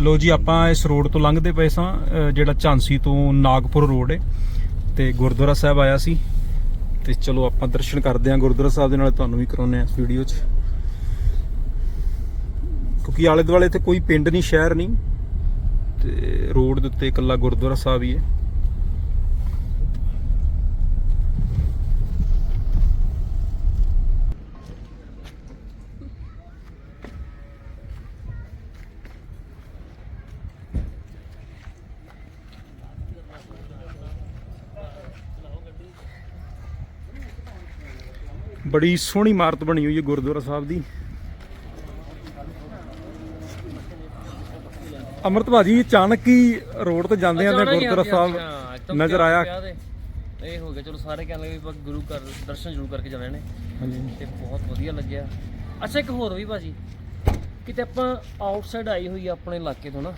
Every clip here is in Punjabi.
ਲੋ ਜੀ, ਆਪਾਂ ਇਸ ਰੋਡ ਤੋਂ ਲੰਘਦੇ ਪਏ ਸਾਂ ਜਿਹੜਾ ਝਾਂਸੀ ਤੋਂ ਨਾਗਪੁਰ ਰੋਡ ਹੈ ਤੇ ਗੁਰਦੁਆਰਾ ਸਾਹਿਬ ਆਇਆ ਸੀ। ਤੇ ਚਲੋ, ਆਪਾਂ ਦਰਸ਼ਨ ਕਰਦੇ ਹਾਂ ਗੁਰਦੁਆਰਾ ਸਾਹਿਬ ਦੇ ਨਾਲ, ਤੁਹਾਨੂੰ ਵੀ ਕਰਾਉਨੇ ਆ ਵੀਡੀਓ 'ਚ। ਕਿਉਂਕਿ ਆਲੇ ਦੁਆਲੇ ਤੇ ਕੋਈ ਪਿੰਡ ਨਹੀਂ, ਸ਼ਹਿਰ ਨਹੀਂ, ਤੇ ਰੋਡ ਦੇ ਉੱਤੇ ਇਕੱਲਾ ਗੁਰਦੁਆਰਾ ਸਾਹਿਬ ਹੀ ਹੈ ਬੜੀ ਸੋਹਣੀ ਇਮਾਰਤ ਬਣੀ ਹੋਈ ਹੈ ਗੁਰਦੁਆਰਾ ਸਾਹਿਬ ਦੀ। ਅਮਰਤ ਭਾਜੀ ਅਚਾਨਕ ਹੀ ਰੋਡ ਤੇ ਜਾਂਦੇ ਆਂਦੇ ਗੁਰਦੁਆਰਾ ਸਾਹਿਬ ਨਜ਼ਰ ਆਇਆ। ਇਹ ਹੋ ਗਿਆ ਚਲੋ ਸਾਰੇ ਕਹਿੰਦੇ ਵੀ ਆਪਾਂ ਗੁਰੂ ਘਰ ਦਰਸ਼ਨ ਜ਼ਰੂਰ ਕਰਕੇ ਜਾਣੇ ਨੇ ਹਾਂਜੀ। ਤੇ ਬਹੁਤ ਵਧੀਆ ਲੱਗਿਆ। ਅੱਛਾ ਇੱਕ ਹੋਰ ਵੀ ਭਾਜੀ ਕਿਤੇ ਆਪਾਂ ਆਊਟਸਾਈਡ ਆਈ ਹੋਈ ਆ ਆਪਣੇ ਇਲਾਕੇ ਤੋਂ ਨਾ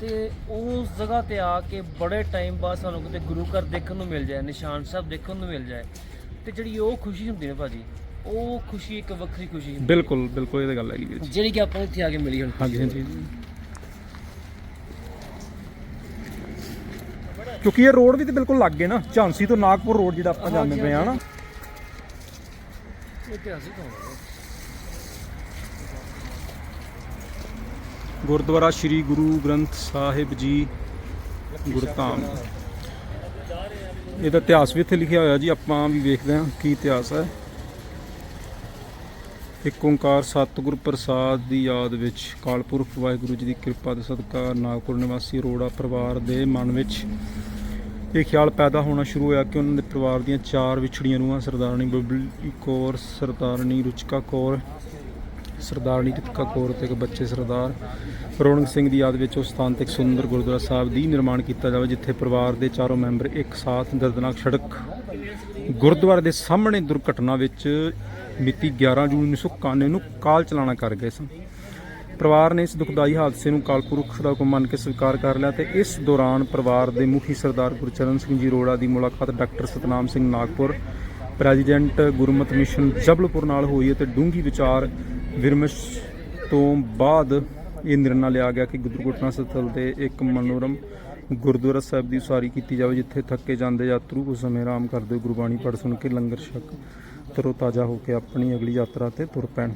ਤੇ ਉਸ ਜਗ੍ਹਾ ਤੇ ਆ ਕੇ ਬੜੇ ਟਾਈਮ ਬਾਅਦ ਸਾਨੂੰ ਕਿਤੇ ਗੁਰੂ ਘਰ ਦੇਖਣ ਨੂੰ ਮਿਲ ਜਾਏ ਨਿਸ਼ਾਨ ਸਾਹਿਬ ਦੇਖਣ ਨੂੰ ਮਿਲ ਜਾਏ। ਤੇ ਜਿਹੜੀ ਉਹ ਖੁਸ਼ੀ ਹੁੰਦੀ ਨੇ ਭਾਜੀ ਉਹ ਖੁਸ਼ੀ ਇੱਕ ਵੱਖਰੀ ਖੁਸ਼ੀ ਹੁੰਦੀ। ਬਿਲਕੁਲ ਬਿਲਕੁਲ ਇਹ ਤਾਂ ਗੱਲ ਹੈਗੀ ਵੀਰ ਜੀ। ਜਿਹੜੀ ਕਿ ਆਪਾਂ ਨੂੰ ਇੱਥੇ ਆ ਕੇ ਮਿਲੀ ਹੁਣ। ਹਾਂਜੀ ਹਾਂਜੀ। ਕਿਉਂਕਿ ਇਹ ਰੋਡ ਵੀ ਤੇ ਬਿਲਕੁਲ ਲੱਗ ਗਏ ਨਾ ਝਾਂਸੀ ਤੋਂ ਨਾਗਪੁਰ ਰੋਡ ਜਿਹੜਾ ਆਪਾਂ ਜਾਂਦੇ ਪਏ ਆ ਨਾ। ਇਤਿਹਾਸਿਕ ਹੋਣਾ ਗੁਰਦੁਆਰਾ ਸ੍ਰੀ ਗੁਰੂ ਗ੍ਰੰਥ ਸਾਹਿਬ ਜੀ ਗੁਰਧਾਮ। ਇਹਦਾ ਇਤਿਹਾਸ ਵੀ ਇੱਥੇ ਲਿਖਿਆ ਹੋਇਆ ਜੀ, ਆਪਾਂ ਵੀ ਵੇਖਦੇ ਹਾਂ ਕੀ ਇਤਿਹਾਸ ਹੈ। ਇੱਕ ਓੰਕਾਰ ਸਤਿਗੁਰ ਪ੍ਰਸਾਦ ਦੀ ਯਾਦ ਵਿੱਚ ਕਾਲਪੁਰਖ ਵਾਹਿਗੁਰੂ ਜੀ ਦੀ ਕਿਰਪਾ ਦੇ ਸਦਕਾ ਨਾਗਪੁਰ ਨਿਵਾਸੀ ਅਰੋੜਾ ਪਰਿਵਾਰ ਦੇ ਮਨ ਵਿੱਚ ਇਹ ਖਿਆਲ ਪੈਦਾ ਹੋਣਾ ਸ਼ੁਰੂ ਹੋਇਆ ਕਿ ਉਹਨਾਂ ਦੇ ਪਰਿਵਾਰ ਦੀਆਂ ਚਾਰ ਵਿਛੜੀਆਂ ਰੂਹਾਂ, ਸਰਦਾਰਨੀ ਬਬਲੀ ਕੌਰ, ਸਰਦਾਰਨੀ ਰੁਚਕਾ ਕੌਰ ਸਰਦਾਰਨੀ ਰਿਤਕਾ ਕੌਰ ਤੇ ਇੱਕ ਬੱਚੇ ਸਰਦਾਰ ਰੌਣਕ ਸਿੰਘ ਦੀ ਯਾਦ ਵਿੱਚ ਉਸ ਸਥਾਨ ਤੇ ਇੱਕ ਸੁੰਦਰ ਗੁਰਦੁਆਰਾ ਸਾਹਿਬ ਦੀ ਨਿਰਮਾਣ ਕੀਤਾ ਜਾਵੇ, ਜਿੱਥੇ ਪਰਿਵਾਰ ਦੇ ਚਾਰੋਂ ਮੈਂਬਰ ਇੱਕ ਸਾਥ ਦਰਦਨਾਕ ਸੜਕ ਗੁਰਦੁਆਰੇ ਦੇ ਸਾਹਮਣੇ ਦੁਰਘਟਨਾ ਵਿੱਚ ਮਿਤੀ 11 ਜੂਨ 1991 ਨੂੰ ਕਾਲ ਚਲਾਣਾ ਕਰ ਗਏ ਸਨ। ਪਰਿਵਾਰ ਨੇ ਇਸ ਦੁਖਦਾਈ ਹਾਦਸੇ ਨੂੰ ਕਾਲਪੁਰਖ ਦਾ ਹੁਕਮ ਮੰਨ ਕੇ ਸਵੀਕਾਰ ਕਰ ਲਿਆ ਤੇ ਇਸ ਦੌਰਾਨ ਪਰਿਵਾਰ ਦੇ ਮੁਖੀ ਸਰਦਾਰ ਗੁਰਚਰਨ ਸਿੰਘ ਜੀ ਰੋੜਾ ਦੀ ਮੁਲਾਕਾਤ doctor Satnam Singh Nagpur, president Gurmat Mission Jabalpur ਨਾਲ ਹੋਈ ਅਤੇ ਡੂੰਗੀ ਵਿਚਾਰ ਵਿਰਮਸ਼ ਤੋਂ ਬਾਅਦ ਇਹ ਨਿਰਣਾ ਲਿਆ ਗਿਆ ਕਿ ਦੁਰਘਟਨਾ ਸਥਲ ਤੇ ਇੱਕ ਮਨੋਰਮ ਗੁਰਦੁਆਰਾ ਸਾਹਿਬ ਦੀ ਉਸਾਰੀ ਕੀਤੀ ਜਾਵੇ, ਜਿੱਥੇ ਥੱਕੇ ਜਾਂਦੇ ਯਾਤਰੂ ਉਸ ਸਮੇਂ ਆਰਾਮ ਕਰਦੇ ਹੋਏ ਗੁਰਬਾਣੀ ਪੜ੍ਹ ਸੁਣ ਕੇ ਲੰਗਰ ਛਕ ਤਰੋ ਤਾਜ਼ਾ ਹੋ ਕੇ ਆਪਣੀ ਅਗਲੀ ਯਾਤਰਾ ਤੇ ਤੁਰ ਪੈਣ।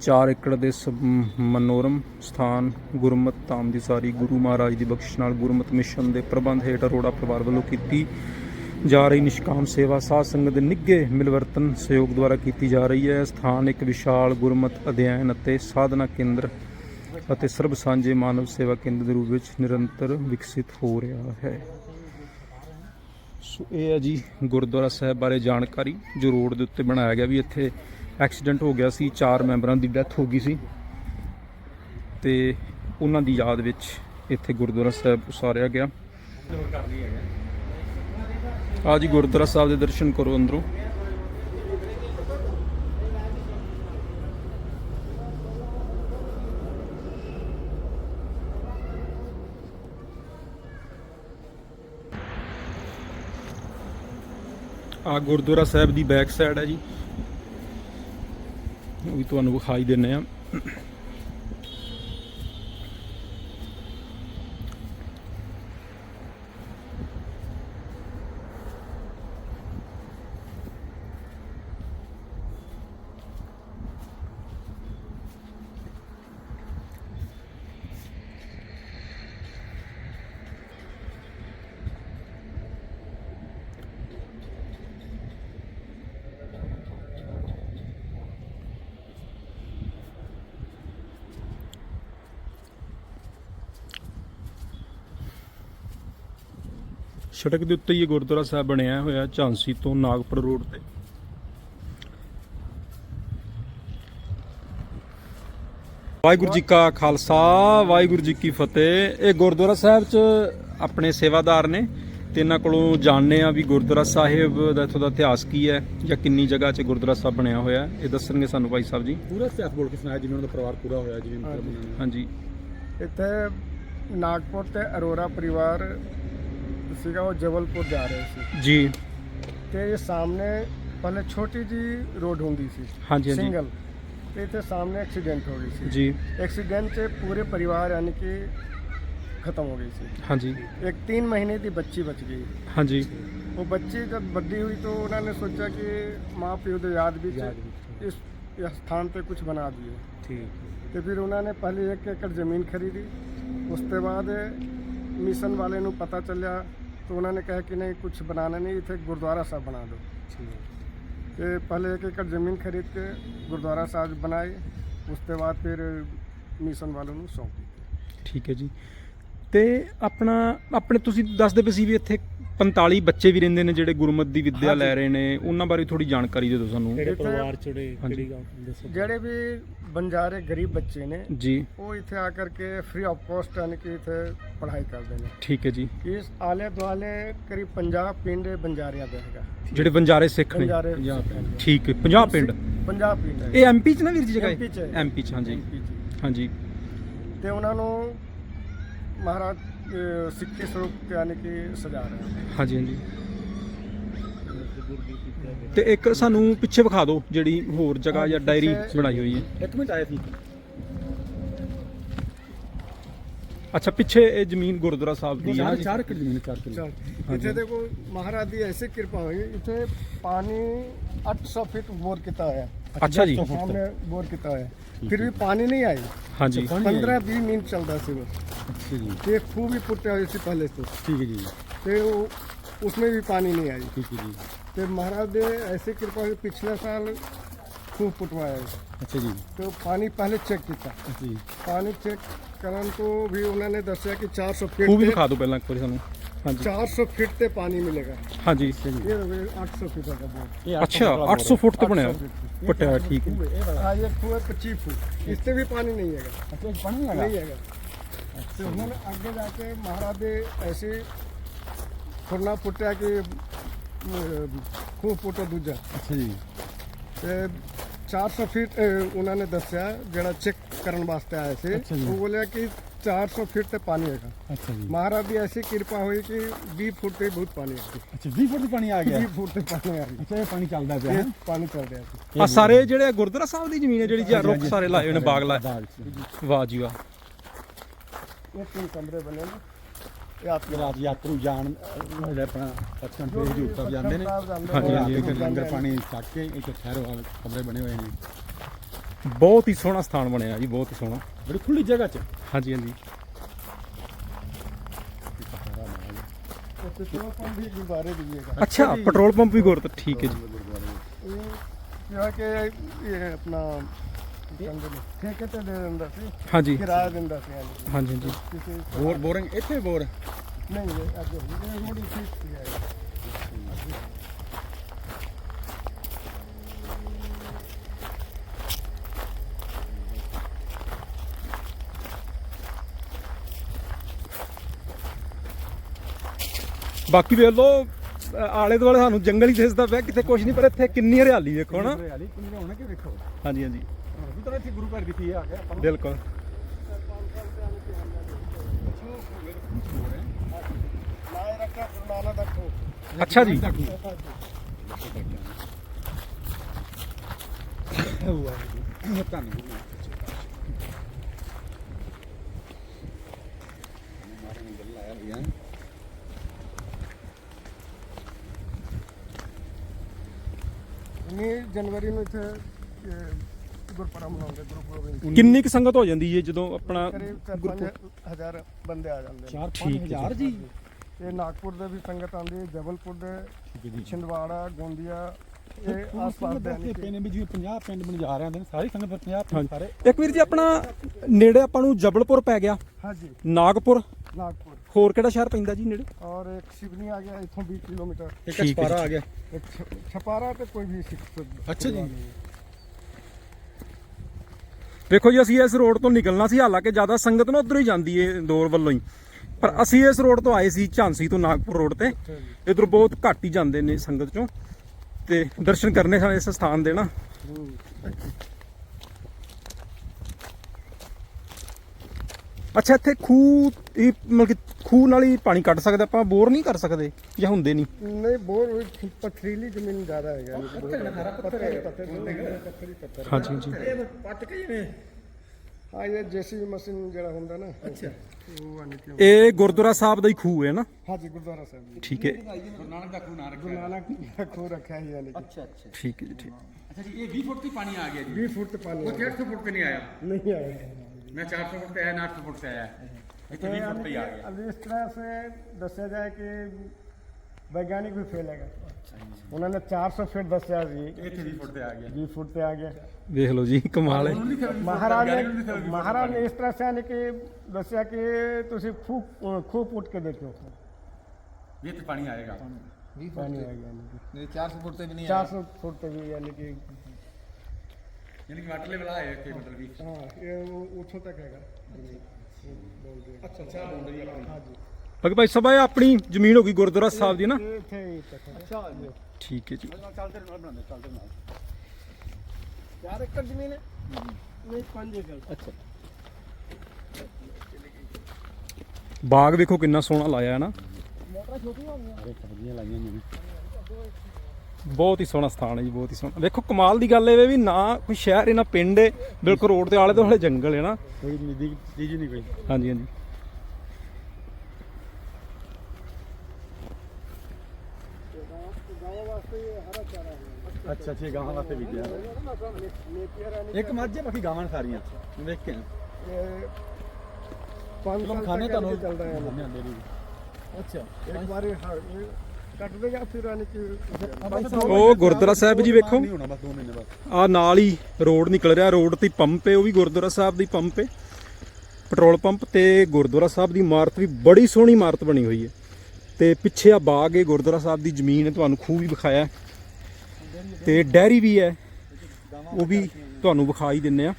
4 ਏਕੜ ਦੇ ਸ- ਮਨੋਰਮ ਸਥਾਨ ਗੁਰਮਤ ਧਾਮ ਦੀ ਸਾਰੀ ਗੁਰੂ ਮਹਾਰਾਜ ਦੀ ਬਖਸ਼ਿਸ਼ ਨਾਲ ਗੁਰਮਤ ਮਿਸ਼ਨ ਦੇ ਪ੍ਰਬੰਧ ਹੇਠ ਅਰੋੜਾ ਪਰਿਵਾਰ ਵੱਲੋਂ ਕੀਤੀ ਜਾ ਰਹੀ ਨਿਸ਼ਕਾਮ ਸੇਵਾ ਸਾਧ ਸੰਗਤ ਦੇ ਨਿੱਘੇ ਮਿਲਵਰਤਨ ਸਹਿਯੋਗ ਦੁਆਰਾ ਕੀਤੀ ਜਾ ਰਹੀ ਹੈ। ਸਥਾਨ ਇੱਕ ਵਿਸ਼ਾਲ ਗੁਰਮਤ ਅਧਿਐਨ ਅਤੇ ਸਾਧਨਾ ਕੇਂਦਰ ਅਤੇ ਸਰਬ ਸਾਂਝੇ ਮਾਨਵ ਸੇਵਾ ਕੇਂਦਰ ਦੇ ਰੂਪ ਵਿੱਚ ਨਿਰੰਤਰ ਵਿਕਸਿਤ ਹੋ ਰਿਹਾ ਹੈ। ਸੋ ਇਹ ਹੈ ਜੀ ਗੁਰਦੁਆਰਾ ਸਾਹਿਬ ਬਾਰੇ ਜਾਣਕਾਰੀ, ਜੋ ਰੋਡ ਦੇ ਉੱਤੇ ਬਣਾਇਆ ਗਿਆ ਵੀ ਇੱਥੇ ਐਕਸੀਡੈਂਟ ਹੋ ਗਿਆ ਸੀ, ਚਾਰ ਮੈਂਬਰਾਂ ਦੀ ਡੈਥ ਹੋ ਗਈ ਸੀ। ਤੇ ਉਹਨਾਂ ਦੀ ਯਾਦ ਵਿੱਚ ਇੱਥੇ ਗੁਰਦੁਆਰਾ ਸਾਹਿਬ ਉਸਾਰਿਆ ਗਿਆ। ਆ ਜੀ ਗੁਰਦੁਆਰਾ ਸਾਹਿਬ ਦੇ ਦਰਸ਼ਨ ਕਰੋ ਅੰਦਰੋਂ। ਆ ਗੁਰਦੁਆਰਾ ਸਾਹਿਬ ਦੀ ਬੈਕ ਸਾਈਡ ਹੈ ਜੀ। ਉਹ ਵੀ ਤੁਹਾਨੂੰ ਵਿਖਾਈ ਦਿੰਨੇ ਆ ਸੜਕ ਦੇ ਉੱਤੇ ਹੀ ਗੁਰਦੁਆਰਾ ਸਾਹਿਬ ਬਣਿਆ ਹੋਇਆ ਝਾਂਸੀ ਤੋਂ ਨਾਗਪੁਰ ਰੋਡ ਤੇ। ਵਾਹਿਗੁਰੂ ਜੀ ਕਾ ਖਾਲਸਾ ਵਾਹਿਗੁਰੂ ਜੀ ਕੀ ਫਤਿਹ। ਇਹ ਗੁਰਦੁਆਰਾ ਸਾਹਿਬ 'ਚ ਆਪਣੇ ਸੇਵਾਦਾਰ ਨੇ ਤੇ ਇਹਨਾਂ ਕੋਲੋਂ ਜਾਣਨੇ ਆ ਵੀ ਗੁਰਦੁਆਰਾ ਸਾਹਿਬ ਦਾ ਇੱਥੋਂ ਦਾ ਇਤਿਹਾਸ ਕੀ ਹੈ ਜਾਂ ਕਿੰਨੀ ਜਗ੍ਹਾ 'ਚ ਗੁਰਦੁਆਰਾ ਸਾਹਿਬ ਬਣਿਆ ਹੋਇਆ ਹੈ। ਇਹ ਦੱਸਣਗੇ ਸਾਨੂੰ ਭਾਈ ਸਾਹਿਬ ਜੀ। ਪੂਰਾ ਇਤਿਹਾਸ ਬੋਲ ਕੇ ਸੁਣਾਇਆ ਜਿਵੇਂ ਉਹਨਾਂ ਦਾ ਪਰਿਵਾਰ ਪੂਰਾ ਹੋਇਆ ਜਿਵੇਂ ਹਾਂਜੀ। ਇੱਥੇ ਨਾਗਪੁਰ ਤੇ ਅਰੋਰਾ ਪਰਿਵਾਰ ਸੀਗਾ ਉਹ ਜਬਲਪੁਰ ਜਾ ਰਹੇ ਸੀ। ਜੀ। ਤੇ ਇਹ ਸਾਹਮਣੇ ਪਹਿਲੇ ਛੋਟੀ ਜੀ ਰੋਡ ਹੁੰਦੀ ਸੀ। ਹਾਂਜੀ ਸਿੰਗਲ। ਤੇ ਇੱਥੇ ਸਾਹਮਣੇ ਐਕਸੀਡੈਂਟ ਹੋ ਗਈ ਸੀ। ਜੀ। ਐਕਸੀਡੈਂਟ 'ਚ ਪੂਰੇ ਪਰਿਵਾਰ ਯਾਨੀ ਕਿ ਖਤਮ ਹੋ ਗਈ ਸੀ। ਹਾਂਜੀ। ਇੱਕ 3 ਮਹੀਨੇ ਦੀ ਬੱਚੀ ਬਚ ਗਈ। ਹਾਂਜੀ। ਉਹ ਬੱਚੀ ਜਦ ਵੱਡੀ ਹੋਈ ਤਾਂ ਉਹਨਾਂ ਨੇ ਸੋਚਿਆ ਕਿ ਮਾਂ ਪਿਓ ਦੇ ਯਾਦ ਵਿੱਚ ਇਸ ਇਸ ਸਥਾਨ ਤੇ ਕੁਝ ਬਣਾ ਦਿਓ ਠੀਕ। ਤੇ ਫਿਰ ਉਹਨਾਂ ਨੇ ਪਹਿਲੇ ਇੱਕ ਏਕੜ ਜ਼ਮੀਨ ਖਰੀਦੀ। ਉਸ ਤੋਂ ਬਾਅਦ ਮਿਸ਼ਨ ਵਾਲੇ ਨੂੰ ਪਤਾ ਚੱਲਿਆ तो उन्होंने कहा कि नहीं कुछ बनाना नहीं इथे गुरुद्वारा साहब बना दो तो पहले एक एकड़ ज़मीन खरीद के गुरुद्वारा साहब बनाए उसके बाद फिर मिशन वालों ਨੂੰ सौंप ਦਿੱਤੀ ਠੀਕ ਹੈ ਜੀ ਤੇ ਆਪਣਾ ਆਪਣੇ ਤੁਸੀਂ ਦੱਸਦੇ ਪਏ ਸੀ ਵੀ ਇੱਥੇ 45 ਬੱਚੇ ਵੀ ਰਹਿੰਦੇ ਨੇ ਜਿਹੜੇ ਗੁਰਮਤ ਦੀ ਵਿੱਦਿਆ ਲੈ ਰਹੇ ਨੇ ਉਹਨਾਂ ਬਾਰੇ ਥੋੜੀ ਜਾਣਕਾਰੀ ਦੇ ਦਿਓ ਸਾਨੂੰ। ਕਿਹੜੇ ਇੱਥੇ- ਪਰਿਵਾਰ ਚੋੜੇ ਹਾਂਜੀ। ਕਿਹੜੀ ਗੱਲ ਦੱਸੋ? ਜਿਹੜੇ ਵੀ ਬੰਜਾਰੇ ਗਰੀਬ ਬੱਚੇ ਨੇ ਜੀ। ਉਹ ਇੱਥੇ ਆ ਕਰਕੇ ਫ੍ਰੀ ਆਫ ਕੋਸਟ ਯਾਨੀ ਕਿ ਇੱਥੇ ਪੜ੍ਹਾਈ ਕਰਦੇ ਨੇ। ਠੀਕ ਹੈ ਜੀ। ਇਸ ਆਲੇ ਦੁਆਲੇ ਕਰੀਬ 50 ਪਿੰਡ ਬੰਜਾਰਿਆਂ ਦੇ ਹੈਗਾ। ਜਿਹੜੇ ਬੰਜਾਰੇ ਸਿੱਖ ਨੇ। ਬੰਜਾਰੇ ਠੀਕ ਹੈ। 50 ਪਿੰਡ? 50 ਪਿੰਡ ਹੈ। ਇਹ ਐਮਪੀ ਚ ਨਾ ਵੀਰ ਜੀ ਜਗ੍ਹਾ MP ਚ ਹੈ। ਐਮਪੀ ਚ ਹਾਂਜੀ। MP ਚ। ਹਾਂਜੀ। ਤੇ ਉਹਨਾਂ ਨੂੰ ਮਹਾਰਾਜ ਸਿੱਖੀ ਸਰੂਪ ਯਾਨੀ ਕਿ ਸਜਾ ਰਹੇ ਹਨ ਹਾਂਜੀ ਹਾਂਜੀ। ਤੇ ਇੱਕ ਸਾਨੂੰ ਪਿੱਛੇ ਵਿਖਾ ਦਿਓ ਜਿਹੜੀ ਹੋਰ ਜਗ੍ਹਾ ਜਾਂ ਡਾਇਰੀ ਬਣਾਈ ਹੋਈ ਹੈ। ਇੱਕ ਮਿੰਟ ਆਇਆ ਸੀ। ਅੱਛਾ ਪਿੱਛੇ ਇਹ ਜ਼ਮੀਨ ਗੁਰਦੁਆਰਾ ਸਾਹਿਬ ਦੀ ਹੈ 4 ਏਕੜ ਜ਼ਮੀਨ 4 ਕਿਲੋ। ਇੱਥੇ ਦੇਖੋ ਮਹਾਰਾਜ ਦੀ ਐਸੀ ਕਿਰਪਾ ਹੋਈ ਇੱਥੇ ਪਾਣੀ 800 ਫੀਟ ਬੋਰ ਕੀਤਾ ਹੋਇਆ। ਅੱਛਾ ਜੀ। ਸਾਹਮਣੇ ਬੋਰ ਕੀਤਾ ਹੋਇਆ। ਫਿਰ ਵੀ ਪਾਣੀ ਨਹੀਂ ਆਈ ਹਾਂਜੀ। 15 20 ਮਿੰਟ ਚੱਲਦਾ ਸੀ ਉਹ ਅੱਛਾ ਜੀ ਤੇ ਖੂਹ ਵੀ ਪੁੱਟਿਆ ਹੋਇਆ ਸੀ ਪਹਿਲੇ ਤੋਂ ਠੀਕ ਹੈ ਜੀ ਤੇ ਉਹ उसमें भी पानी नहीं आई ਠੀਕ ਹੈ ਜੀ तो महाराज ने ऐसी कृपा हुई पिछले साल खूह पुटवाया है। ਅੱਛਾ ਜੀ तो पानी पहले चेक किया ਅੱਛਾ ਜੀ पानी चेक करन तो भी उन्होंने दसिया कि 400 फीट ਖੂਹ ਵੀ ते- ਵਿਖਾ ਦਿਓ ਪਹਿਲਾਂ ਇੱਕ ਵਾਰੀ ਸਾਨੂੰ ਹਾਂਜੀ 400 फीट ते पानी मिलेगा ਹਾਂਜੀ ये देखो, ये 800 फीट का बोर्ड ਇਹ ਅੱਛਾ 800 ਫੁੱਟ ਤੇ ਬਣਿਆ 800 फीट। ਪੱਟਿਆ ਹੋਇਆ, ਠੀਕ ਹੈ हाँ ये खूह है 25 फुट इससे भी पानी नहीं है ਅੱਛਾ ਪਾਣੀ नहीं है ਤੇ ਹੁਣ ਅੱਗੇ ਜਾ ਕੇ ਮਹਾਰਾਜ ਦੇ ਐਸੇ ਖੁਰਲਾ ਪੁੱਟਿਆ ਕਿ ਖੂਹ ਪੁੱਟਾ ਦੂਜਾ। ਜੀ। ਤੇ 400 ਫੀਟ ਉਹਨਾਂ ਨੇ ਦੱਸਿਆ ਜਿਹੜਾ ਚੈੱਕ ਕਰਨ ਵਾਸਤੇ ਆਏ ਸੀ। ਉਹ ਬੋਲਿਆ ਕਿ 400 ਫੀਟ ਤੇ ਪਾਣੀ ਹੈਗਾ। ਅੱਛਾ ਜੀ। ਮਹਾਰਾਜ ਦੀ ਐਸੀ ਕਿਰਪਾ ਹੋਈ ਕਿ 20 ਫੁੱਟ ਤੇ ਬਹੁਤ ਪਾਣੀ ਆ ਗਿਆ। ਅੱਛਾ 20 ਫੁੱਟ ਪਾਣੀ ਆ ਗਿਆ। 20 ਫੁੱਟ ਪਾਣੀ ਆ ਗਿਆ। ਅੱਛਾ ਪਾਣੀ ਚੱਲਦਾ ਪਿਆ ਪਾਣੀ ਚੱਲ ਰਿਹਾ ਆ ਸਾਰੇ ਜਿਹੜੇ ਗੁਰਦੁਆਰਾ ਸਾਹਿਬ ਦੀ ਜ਼ਮੀਨ ਹੈ ਜਿਹੜੀ ਰੁੱਖ ਸਾਰੇ ਲਾਏ ਨੇ ਬਾਗ ਲਾਏ। ਵਾਹ ਜੀ ਵਾਹ। ਇਹ ਤਿੰਨ ਕਮਰੇ ਬਣੇ ਨੇ। ਇਹ ਆਤਮਾ ਰਾਤ ਯਾਤਰੂ ਜਾਣ ਅਹ, ਜਿਹੜੇ ਆਪਣਾ ਪਛਣ ਤੇ ਹਜੂਰ ਤੱਕ ਜਾਂਦੇ ਨੇ। ਹਾਂਜੀ, ਹਾਂਜੀ ਹਾਂਜੀ, ਹਾਂਜੀ ਲੰਗਰ ਪਾਣੀ ਛੱਕ ਕੇ ਇੱਕ ਠਹਿਰੋ ਆ ਕਮਰੇ ਬਣੇ ਹੋਏ ਨੇ। ਬਹੁਤ ਹੀ ਸੋਹਣਾ ਸਥਾਨ ਬਣਿਆ ਜੀ ਬਹੁਤ ਹੀ ਸੋਹਣਾ। ਬੜੀ ਖੁੱਲੀ ਜਗ੍ਹਾ 'ਚ। ਹਾਂਜੀ ਹਾਂਜੀ। ਤੇ ਪਿਛੋਂ ਪੰਪ ਵੀ ਅੱਛਾ ਪੈਟਰੋਲ ਪੰਪ ਵੀ ਗੁਰਦ ਠੀਕ ਹੈ ਜੀ। ਇਹ ਜਿਹੜਾ ਕਿ ਇਹ ਆਪਣਾ ਕੀ ਕਹਿੰਦੇ ਨੇ ਠੇਕੇ ਤੇ ਦੇ ਦਿੰਦਾ ਸੀ ਹਾਂਜੀ। ਕਿਰਾਇਆ ਦਿੰਦਾ ਸੀ ਯਾਨੀ ਹਾਂਜੀ ਹਾਂਜੀ। ਕਿਸੇ ਬੋਰ ਬੋਰਿੰਗ ਇੱਥੇ ਬੋਰ? ਨਹੀਂ ਇਹ ਅੱਗੇ ਇਹ ਥੋੜੀ ਫੀਸ ਸੀ ਹੈ। ਬਾਕੀ ਵੇਖ ਲਓ ਆਲੇ ਦੁਆਲੇ ਸਾਨੂੰ ਜੰਗਲ ਹੀ ਦਿਸਦਾ ਪਿਆ ਕਿਤੇ ਕੁਝ ਨਹੀਂ ਪਰ ਇੱਥੇ ਕਿੰਨੀ ਹਰਿਆਲੀ ਦੇਖੋ ਨਾ। ਹਰਿਆਲੀ ਕਿੰਨੀ ਹੋਣਾ ਕਿ ਵੇਖੋ? ਹਾਂਜੀ ਹਾਂਜੀ। ਵੀ ਤਾਂ ਇੱਥੇ ਗੁਰੂ ਘਰ ਕਿੱਥੇ ਆ ਗਿਆ ਆਪਾਂ ਨੂੰ ਬਿਲਕੁਲ ਗੁਰਪੁਰਬ ਮਨਾਉਂਦੇ ਗੁਰੂ ਗੋਬਿੰਦ ਸਿੰਘ ਕਿੰਨੀ ਕੁ ਸੰਗਤ ਹੋ ਜਾਂਦੀ ਹੈ ਜਦੋਂ ਆਪਣਾ ਕਰੀਬ ਬੰਦੇ ਆ ਜਾਂਦੇ ਨੇ। 4-5000 ਜੀ? ਇਹ ਨਾਗਪੁਰ ਦੇ ਵੀ ਸੰਗਤ ਆਉਂਦੀ ਹੈ ਜਬਲਪੁਰ ਦੇ ਛਿੰਦਵਾੜਾ ਗੋਂਦੀਆ ਇਹ ਆਸ-ਪਾਸ ਦੇ ਨੇ। ਪਿੰਡ ਵੀ ਜਿਵੇਂ 50 ਪਿੰਡ ਬਣ ਜਾ ਰਹੇ ਨੇ ਸਾਰੀ ਸੰਗਤ 50 ਹਾਂਜੀ। ਪਿੰਡ ਸਾਰੇ। ਇੱਕ ਵੀਰ ਜੀ ਆਪਣਾ ਨੇੜੇ ਆਪਾਂ ਨੂੰ ਜਬਲਪੁਰ ਪੈ ਗਿਆ। ਹਾਂਜੀ। ਨਾਗਪੁਰ। ਨਾਗਪੁਰ। ਹੋਰ ਕਿਹੜਾ ਸ਼ਹਿਰ ਪੈਂਦਾ ਜੀ ਨੇੜੇ? ਔਰ ਇੱਕ ਸਿਵਨੀ ਆ ਗਿਆ ਇੱਥੋਂ 20 ਕਿਲੋਮੀਟਰ। ਇੱਕ ਸਪਾਰਾ ਆ ਗਿਆ। ਛਪਾਰਾ ਤੇ ਕੋਈ ਵੀ ਅੱਛਾ ਜੀ। ਵੇਖੋ ਜੀ ਅਸੀਂ ਇਸ ਰੋਡ ਤੋਂ ਨਿਕਲਣਾ ਸੀ ਹਾਲਾਂਕਿ ਜ਼ਿਆਦਾ ਸੰਗਤ ਨਾ ਉਧਰ ਹੀ ਜਾਂਦੀ ਏ ਦੌਰ ਵੱਲੋਂ ਹੀ। ਪਰ ਅਸੀਂ ਇਸ ਰੋਡ ਤੋਂ ਆਏ ਸੀ ਝਾਂਸੀ ਤੋਂ ਨਾਗਪੁਰ ਰੋਡ ਤੇ। ਇਧਰ ਬਹੁਤ ਘੱਟ ਹੀ ਜਾਂਦੇ ਨੇ ਸੰਗਤ ਚੋਂ। ਤੇ ਦਰਸ਼ਨ ਕਰਨੇ ਸਨ ਇਸ ਸਥਾਨ ਦੇ ਨਾ। ਅੱਛਾ ਇੱਥੇ ਖੂਹ ਇਹ ਮਤਲਬ ਖੂਹ ਨਾਲ ਹੀ ਪਾਣੀ ਕੱਢ ਸਕਦੇ ਆਪਾਂ ਬੋਰ ਨਹੀਂ ਕਰ ਸਕਦੇ ਜਾਂ ਹੁੰਦੇ ਨਹੀਂ। ਨਹੀਂ ਬੋਰ ਵਿੱਚ ਜ਼ਮੀਨ ਜ਼ਿਆਦਾ ਹੈਗਾ ਹਾਂਜੀ ਜੀ ਪੱਟ ਕੇ ਜਿਵੇਂ ਹਾਂ ਇਹ ਜੇਸੀਬੀ ਮਸ਼ੀਨ ਜਿਹੜਾ ਹੁੰਦਾ ਨਾ। ਅੱਛਾ। ਇਹ ਗੁਰਦੁਆਰਾ ਸਾਹਿਬ ਦਾ ਹੀ ਖੂਹ ਹੈ ਨਾ? ਹਾਂਜੀ ਗੁਰਦੁਆਰਾ ਸਾਹਿਬ ਜੀ। ਠੀਕ ਹੈ। ਗੁਰੂ ਖੂਹ ਰੱਖਿਆ। ਹੈ ਠੀਕ ਹੈ ਜੀ ਠੀਕ। ਅੱਛਾ ਜੀ ਇਹ 20 ਫੁੱਟ ਤੇ ਪਾਣੀ ਆ ਗਿਆ ਜੀ। 20 ਫੁੱਟ ਪਾਣੀ ਉਹ 150 ਫੁੱਟ ਤੇ ਨਹੀਂ ਆਇਆ? ਨਹੀਂ ਆਇਆ। ਮੈਂ 400 ਫੁੱਟ ਤੇ ਆਇਆ 800 ਫੁੱਟ ਤੇ ਆਇਆ। ਇੱਥੇ 20 ਫੁੱਟ ਤੇ ਹੀ ਆ ਗਿਆ अब इस तरह से दसा जाए कि वैज्ञानिक भी फेल है उन्होंने 400 फीट दसा जी ਇੱਥੇ 20 ਫੁੱਟ ਤੇ ਆ ਗਿਆ 20 फुट पे आ गया ਵੇਖ ਲਓ ਜੀ ਕਮਾਲ ਹੈ महाराज ने महाराज ने इस तरह से यानी कि दसिया कि तुम खूब खूब पुट के देखो ਵੀ ਇੱਥੇ ਪਾਣੀ ਆਏਗਾ पानी आ गया यानी कि ਨਹੀਂ 400 ਫੁੱਟ ਤੇ ਵੀ ਨਹੀਂ 400 फुट पे भी यानी कि ਯਾਨੀ ਕਿ ਵਾਟਰ ਲੈਵਲ ਆਇਆ ਇੱਥੇ ਮਤਲਬ ਵੀ हाँ ये वो ऊँचों तक हैगा ਅੱਛਾ ਭਾਈ ਸਭਾ ਆਪਣੀ ਜ਼ਮੀਨ ਹੋ ਗਈ ਗੁਰਦੁਆਰਾ ਸਾਹਿਬ ਦੀ ਨਾ। ਠੀਕ ਹੈ ਜੀ। ਬਾਗ ਵੇਖੋ ਕਿੰਨਾ ਸੋਹਣਾ ਲਾਇਆ ਹੈ ਨਾ। ਮੋਟਰਾਂ ਛੋਟੀਆਂ ਹੋਣਗੀਆਂ ਅਰੇ ਵਧੀਆ ਲਾਈਆਂ ਨੇ। ਬਹੁਤ ਹੀ ਸੋਹਣਾ ਸਥਾਨ ਹੈ ਜੀ ਬਹੁਤ ਹੀ ਸੋਹਣਾ। ਵੇਖੋ ਕਮਾਲ ਦੀ ਗੱਲ ਇਹ ਵੀ ਨਾ ਕੋਈ ਸ਼ਹਿਰ ਇਹ ਨਾ ਪਿੰਡ ਹੈ। ਬਿਲਕੁਲ ਰੋਡ ਦੇ ਆਲੇ ਦੁਆਲੇ ਜੰਗਲ ਹੈ ਨਾ। ਕੋਈ ਨਜ਼ਦੀਕ ਚੀਜ਼ ਨਹੀਂ ਕੋਈ। ਹਾਂਜੀ ਹਾਂਜੀ। ਅੱਛਾ ਅੱਛਾ ਗਾਹਾਂ ਵਾਸਤੇ ਵੀ ਗਿਆ। ਇੱਕ ਮੱਝ ਹੈ ਬਾਕੀ ਗਾਵਾਂ ਸਾਰੀਆਂ। ਦੇਖ ਕੇ ਪੰਜ ਖਾਣੇ ਤੁਹਾਨੂੰ। ਚੱਲਦਾ ਹੈ। ਅੱਛਾ। ਇੱਕ ਵਾਰੀ ਉਹ ਗੁਰਦੁਆਰਾ ਸਾਹਿਬ ਜੀ ਵੇਖੋ। ਨਹੀਂ ਆ ਨਾਲ ਹੀ ਰੋਡ ਨਿਕਲ ਰਿਹਾ ਰੋਡ ਤੇ ਪੰਪ ਹੈ ਉਹ ਵੀ ਗੁਰਦੁਆਰਾ ਸਾਹਿਬ ਦੀ ਪੰਪ ਹੈ। ਪੈਟਰੋਲ ਪੰਪ ਤੇ ਗੁਰਦੁਆਰਾ ਸਾਹਿਬ ਦੀ ਇਮਾਰਤ ਵੀ ਬੜੀ ਸੋਹਣੀ ਇਮਾਰਤ ਬਣੀ ਹੋਈ ਹੈ। ਤੇ ਪਿੱਛੇ ਆ ਬਾਗ ਹੈ ਗੁਰਦੁਆਰਾ ਸਾਹਿਬ ਦੀ ਜ਼ਮੀਨ ਹੈ ਤੁਹਾਨੂੰ ਖੂਬ ਹੀ ਵਿਖਾਇਆ ਤੇ ਡੈਰੀ ਵੀ ਹੈ ਉਹ ਵੀ ਤੁਹਾਨੂੰ ਵਿਖਾਈ ਦਿੰਨੇ ਆ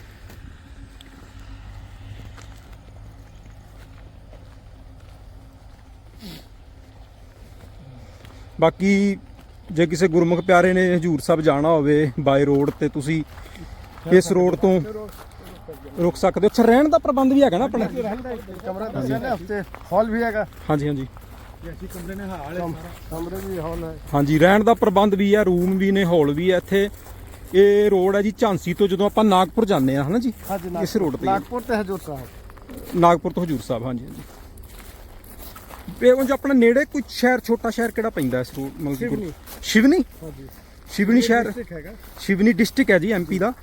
ਬਾਕੀ ਜੇ ਕਿਸੇ ਗੁਰਮੁਖ ਪਿਆਰੇ ਨੇ ਹਜੂਰ ਸਾਹਿਬ ਜਾਣਾ ਹੋਵੇ ਬਾਈ ਰੋਡ ਤੇ ਤੁਸੀਂ ਇਸ ਰੋਡ ਤੋਂ ਰੁਕ ਸਕਦੇ ਹੋ। ਰਹਿਣ ਦਾ ਪ੍ਰਬੰਧ ਵੀ ਹੈਗਾ ਨਾ ਆਪਣਾ? ਕਮਰਾ ਦੱਸਿਆ ਨਾ ਹਫ਼ਤੇ ਹਾਲ ਵੀ ਹੈਗਾ। ਹਾਂਜੀ ਹਾਂਜੀ। ਅਸੀਂ ਕਮਰੇ ਨੇ ਹਾਲ ਹੈ। ਕਮਰੇ ਵੀ ਹਾਲ ਹੈ। ਹਾਂਜੀ ਰਹਿਣ ਦਾ ਪ੍ਰਬੰਧ ਵੀ ਹੈ ਰੂਮ ਵੀ ਨੇ ਹਾਲ ਵੀ ਹੈ। ਇੱਥੇ ਇਹ ਰੋਡ ਹੈ ਜੀ ਝਾਂਸੀ ਤੋਂ ਜਦੋਂ ਆਪਾਂ ਨਾਗਪੁਰ ਜਾਂਦੇ ਆ ਹਨਾ ਜੀ? ਇਸ ਰੋਡ ਤੇ ਨਾਗਪੁਰ ਤੇ ਹਜੂਰ ਸਾਹਿਬ। ਨਾਗਪੁਰ ਤੋਂ ਹਜੂਰ ਸਾਹਿਬ ਹਾਂਜੀ ਹਾਂਜੀ। ਇਹ ਉਂਝ ਆਪਣਾ ਨੇੜੇ ਕੋਈ ਸ਼ਹਿਰ ਛੋਟਾ ਸ਼ਹਿਰ ਕਿਹੜਾ ਪੈਂਦਾ ਇਸ ਤੋਂ ਮਲਕੀਪੁਰ ਸ਼ਿਵਨੀ। ਹਾਂਜੀ। ਸ਼ਿਵਨੀ ਸ਼ਹਿਰ। ਸ਼ਿਵਨੀ ਡਿਸਟ੍ਰਿਕਟ ਹੈ ਜੀ ਐਮਪੀ ਦਾ।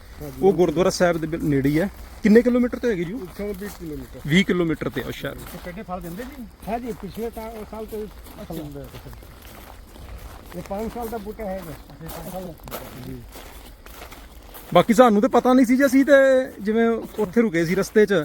ਉਹ ਗੁਰਦੁਆਰਾ ਸਾਹਿਬ ਦੇ ਨੇੜੇ ਹੈ ਕਿੰਨੇ ਕਿਲੋਮੀਟਰ ਤੇ ਹੈਗੀ ਜੀ 20 ਕਿਲੋਮੀਟਰ। 20 ਕਿਲੋਮੀਟਰ ਤੇ ਉਹ ਸ਼ਹਿਰ ਕਿੰਨੇ ਫਲ ਦਿੰਦੇ ਜੀ? ਹਾਂ ਜੀ ਪਿਛਲੇ ਸਾਲ ਤੋਂ ਫਲ ਦਿੰਦੇ ਇਹ 5 ਸਾਲ ਦਾ ਬੂਟਾ ਹੈਗਾ ਜੀ। ਬਾਕੀ ਸਾਨੂੰ ਤੇ ਪਤਾ ਨਹੀਂ ਸੀ ਜੇ ਅਸੀਂ ਤੇ ਜਿਵੇਂ ਉੱਥੇ ਰੁਕੇ ਸੀ ਰਸਤੇ 'ਚ।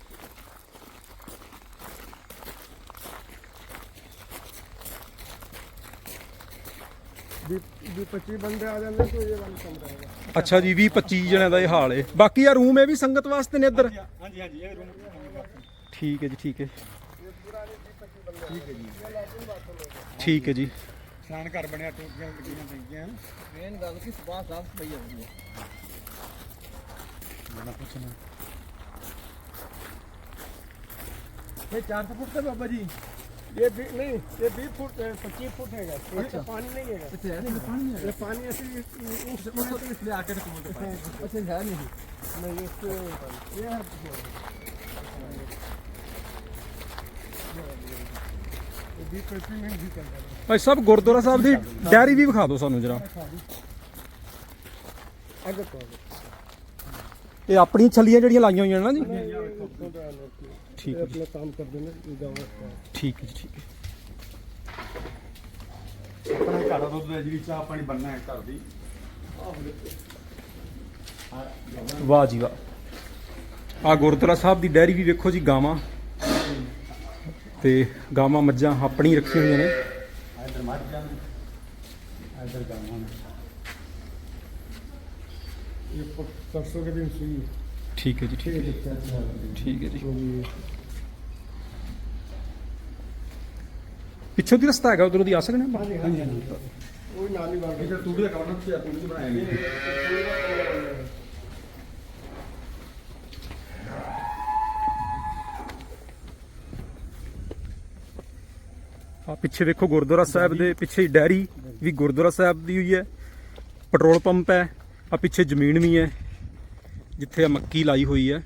ਵੀ ਅੱਛਾ ਜੀ 20 25 ਜਣਿਆਂ ਦਾ ਇਹ ਹਾਲ ਏ ਬਾਕੀ ਆ ਰੂਮ ਇਹ ਵੀ ਸੰਗਤ ਵਾਸਤੇ ਨੇ ਇੱਧਰ? ਠੀਕ ਹੈ ਜੀ ਠੀਕ ਹੈ। ਠੀਕ ਹੈ ਜੀ। ਸਨਾਨ ਘਰ ਬਣਿਆ ਟੂਟੀਆਂ ਟੂਟੀਆਂ ਪਈਆਂ। ਮੇਨ ਗੱਲ ਕਿ ਸਵੇਰ ਸਾਫ਼ ਸਫ਼ਾਈ ਹੋਣੀ ਹੈ। ਬਣਾ ਪੁੱਛਣਾ ਇਹ 400 ਫੁੱਟ ਤੇ ਬਾਬਾ ਜੀ। ये भी नहीं ये बीस फुट पच्चीस फुट है अच्छा पानी नहीं है ਇੱਥੇ ਹੈ ਨਹੀਂ ਪਾਣੀ ਹੈ ये पानी ऐसे ऊँच ਉਸ ਤੋਂ ਇਸ ਲਈ ਆ ਕੇ ਕੋਲ ਤੇ ਪਾਣੀ ਅੱਛਾ ਹੈ ਨਹੀਂ नहीं इससे ये है ये बीस पच्चीस मिनट भी चल रहा है ਭਾਈ ਸਾਹਿਬ ਗੁਰਦੁਆਰਾ ਸਾਹਿਬ ਦੀ ਡੈਰੀ ਵੀ ਵਿਖਾ ਦਿਓ ਸਾਨੂੰ ਜਰਾ आगे तो आगे ਇਹ ਆਪਣੀ ਛੱਲੀਆਂ ਜਿਹੜੀਆਂ ਲਾਈਆਂ ਹੋਈਆਂ ਨਾ ਜੀ। ਠੀਕ ਹੈ ਆਪਣਾ ਕੰਮ ਕਰਦੇ ਨੇ ਇਹ ਗਾਵਾਂ ਠੀਕ ਹੈ ਠੀਕ ਹੈ। ਆਪਣਾ ਘਰ ਦਾ ਦੁੱਧ ਹੈ ਜੀ ਵਿੱਚ ਬੰਨਣਾ ਹੈ ਘਰ ਦੀ। ਵਾਹ ਜੀ ਵਾਹ। ਆ ਗੁਰਦੁਆਰਾ ਸਾਹਿਬ ਦੀ ਡੈਰੀ ਵੀ ਵੇਖੋ ਜੀ ਗਾਵਾਂ। ਤੇ ਗਾਵਾਂ ਮੱਝਾਂ ਆਪਣੀ ਰੱਖੀ ਹੋਈਆਂ ਨੇ। ਇਧਰ ਮੱਝਾਂ ਇਧਰ ਗਾਵਾਂ ये प- सरसों के दिन सुई ਠੀਕ ਹੈ ਜੀ ਠੀਕ ਹੈ ਠੀਕ ਹੈ ਜੀ ਪਿੱਛੋਂ ਦੀ ਰਸਤਾ ਹੈਗਾ ਉਧਰੋਂ ਦੀ ਆ ਸਕਦੇ ਹਾਂ ਆਪਾਂ? ਹਾਂਜੀ ਹਾਂਜੀ ਉਹ ਨਾਲੀ ਵਾਲੀ ਇਹ ਟੂਟੀ ਦਾ ਕਾਊਂਟਰ ਤੇ ਟੂਟੀ ਬਣਾਇਆ ਗਿਆ ਆ ਪਿੱਛੇ ਵੇਖੋ ਗੁਰਦੁਆਰਾ ਸਾਹਿਬ ਦੇ ਪਿੱਛੇ ਹੀ ਡੈਰੀ ਵੀ ਗੁਰਦੁਆਰਾ ਸਾਹਿਬ ਦੀ ਹੋਈ ਹੈ ਪੈਟਰੋਲ ਪੰਪ ਹੈ ਆ ਪਿੱਛੇ ਜ਼ਮੀਨ ਵੀ ਹੈ ਜਿੱਥੇ ਆ ਮੱਕੀ ਲਾਈ ਹੋਈ ਹੈ।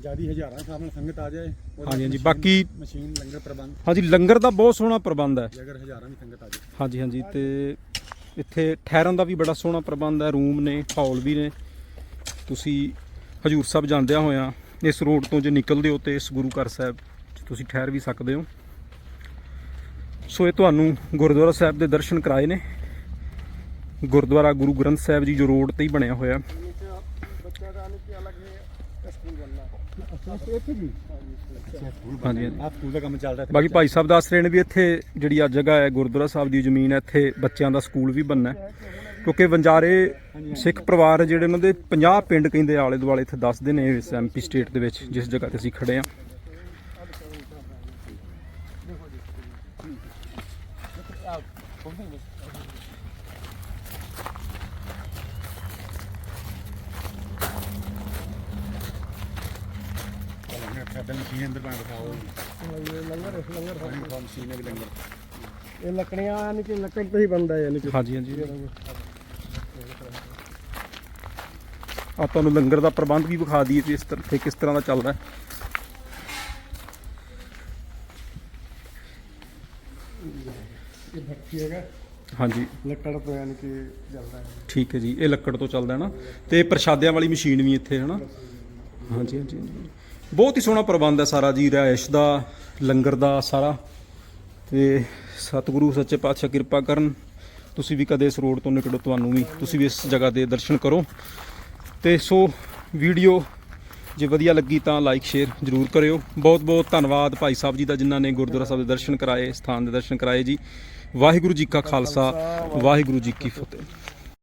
ਜਿਆਦੀ ਹਜ਼ਾਰਾਂ ਨਾਲ ਸੰਗਤ ਆ ਜਾਏ ਹਾਂਜੀ, ਹਾਂਜੀ, ਬਾਕੀ- ਮਸ਼ੀਨ ਲੰਗਰ ਪ੍ਰਬੰਧ। ਹਾਂਜੀ ਲੰਗਰ ਦਾ ਬਹੁਤ ਸੋਹਣਾ ਪ੍ਰਬੰਧ ਹੈ। ਜੇ ਅਗਰ ਹਜ਼ਾਰਾਂ ਦੀ ਸੰਗਤ ਆ ਜਾਏ। ਹਾਂਜੀ ਹਾਂਜੀ ਤੇ ਇੱਥੇ ਠਹਿਰਨ ਦਾ ਵੀ ਬੜਾ ਸੋਹਣਾ ਪ੍ਰਬੰਧ ਹੈ ਰੂਮ ਨੇ ਹਾਲ ਵੀ ਨੇ। ਤੁਸੀਂ ਹਜੂਰ ਸਾਹਿਬ ਜਾਂਦਿਆਂ ਹੋਇਆਂ ਇਸ ਰੋਡ ਤੋਂ ਜੇ ਨਿਕਲਦੇ ਹੋ ਤੇ ਇਸ ਗੁਰੂ ਘਰ ਸਾਹਿਬ ਤੁਸੀਂ ਠਹਿਰ ਵੀ ਸਕਦੇ ਹੋ। ਸੋ ਇਹ ਤੁਹਾਨੂੰ ਗੁਰਦੁਆਰਾ ਸਾਹਿਬ ਦੇ ਦਰਸ਼ਨ ਕਰਾਏ ਨੇ। ਗੁਰਦੁਆਰਾ ਗੁਰੂ ਗ੍ਰੰਥ ਸਾਹਿਬ ਜੀ ਜੋ ਰੋਡ ਤੇ ਹੀ ਬਣਿਆ ਹੋਇਆ। ਬਾਕੀ ਭਾਈ ਸਾਹਿਬ ਦੱਸ ਰਹੇ ਵੀ ਇੱਥੇ ਜਿਹੜੀ ਆ ਜਗ੍ਹਾ ਹੈ, ਗੁਰਦੁਆਰਾ ਸਾਹਿਬ ਦੀ ਜ਼ਮੀਨ ਹੈ, ਇੱਥੇ ਬੱਚਿਆਂ ਦਾ ਸਕੂਲ ਵੀ ਬਣਨਾ ਕਿਉਂਕਿ ਵੰਜਾਰੇ ਸਿੱਖ ਪਰਿਵਾਰ ਜਿਹੜੇ ਉਹਨਾਂ ਦੇ 50 ਪਿੰਡ ਕਹਿੰਦੇ ਆਲੇ ਦੁਆਲੇ ਇੱਥੇ ਦੱਸਦੇ ਨੇ ਇਸ ਐਮਪੀ ਸਟੇਟ ਦੇ ਵਿੱਚ, ਜਿਸ ਜਗ੍ਹਾ ਤੇ ਅਸੀਂ ਖੜੇ ਆ ਲੰਗਰ ਇਹ ਲੱਕੜੀਆਂ ਯਾਨੀ ਕਿ ਲੱਕੜ ਤੋਂ ਹੀ ਬਣਦਾ ਹੈ ਯਾਨੀ ਕਿ। ਹਾਂਜੀ ਹਾਂਜੀ। ਆ ਤੁਹਾਨੂੰ ਲੰਗਰ ਦਾ ਪ੍ਰਬੰਧ ਵੀ ਵਿਖਾ ਦਈਏ ਤੇ ਇਸ ਤਰ੍ਹਾਂ ਕਿਸ ਤਰ੍ਹਾਂ ਦਾ ਚੱਲਦਾ ਹੈ। ਇਹ ਭੱਠੀ ਹੈਗਾ। ਹਾਂਜੀ। ਲੱਕੜ ਤੋਂ ਯਾਨੀ ਕਿ ਚੱਲਦਾ ਠੀਕ ਹੈ ਜੀ ਇਹ ਲੱਕੜ ਤੋਂ ਚੱਲਦਾ ਹੈ ਨਾ। ਤੇ ਪ੍ਰਸ਼ਾਦਿਆਂ ਵਾਲੀ ਮਸ਼ੀਨ ਵੀ ਇੱਥੇ ਹੈ ਨਾ। ਹਾਂਜੀ ਹਾਂਜੀ। ਬਹੁਤ ਹੀ ਸੋਹਣਾ ਪ੍ਰਬੰਧ ਹੈ ਸਾਰਾ ਜੀ, ਰਿਹਾਇਸ਼ ਦਾ, ਲੰਗਰ ਦਾ ਸਾਰਾ। ਤੇ ਸਤਿਗੁਰੂ, ਸੱਚੇ ਪਾਤਸ਼ਾਹ ਕਿਰਪਾ ਕਰਨ। ਤੁਸੀਂ ਵੀ ਕਦੇ ਇਸ ਰੋਡ ਤੋਂ ਨਿਕਲੋ, ਤੁਹਾਨੂੰ ਵੀ। ਤੁਸੀਂ ਵੀ ਇਸ ਜਗ੍ਹਾ ਦੇ ਦਰਸ਼ਨ ਕਰੋ। ਤੇ ਸੋ ਵੀਡੀਓ ਜੇ ਵਧੀਆ ਲੱਗੀ ਤਾਂ ਲਾਈਕ ਸ਼ੇਅਰ ਜਰੂਰ ਕਰਿਓ। ਬਹੁਤ ਬਹੁਤ ਧੰਨਵਾਦ ਭਾਈ ਸਾਹਿਬ ਜੀ ਦਾ, ਜਿਨ੍ਹਾਂ ਨੇ ਗੁਰਦੁਆਰਾ ਸਾਹਿਬ ਦੇ ਦਰਸ਼ਨ ਕਰਾਏ, ਸਥਾਨ ਦੇ ਦਰਸ਼ਨ ਕਰਾਏ ਜੀ। ਵਾਹਿਗੁਰੂ ਜੀ ਕਾ ਖਾਲਸਾ, ਵਾਹਿਗੁਰੂ ਜੀ ਕੀ ਫਤਿਹ।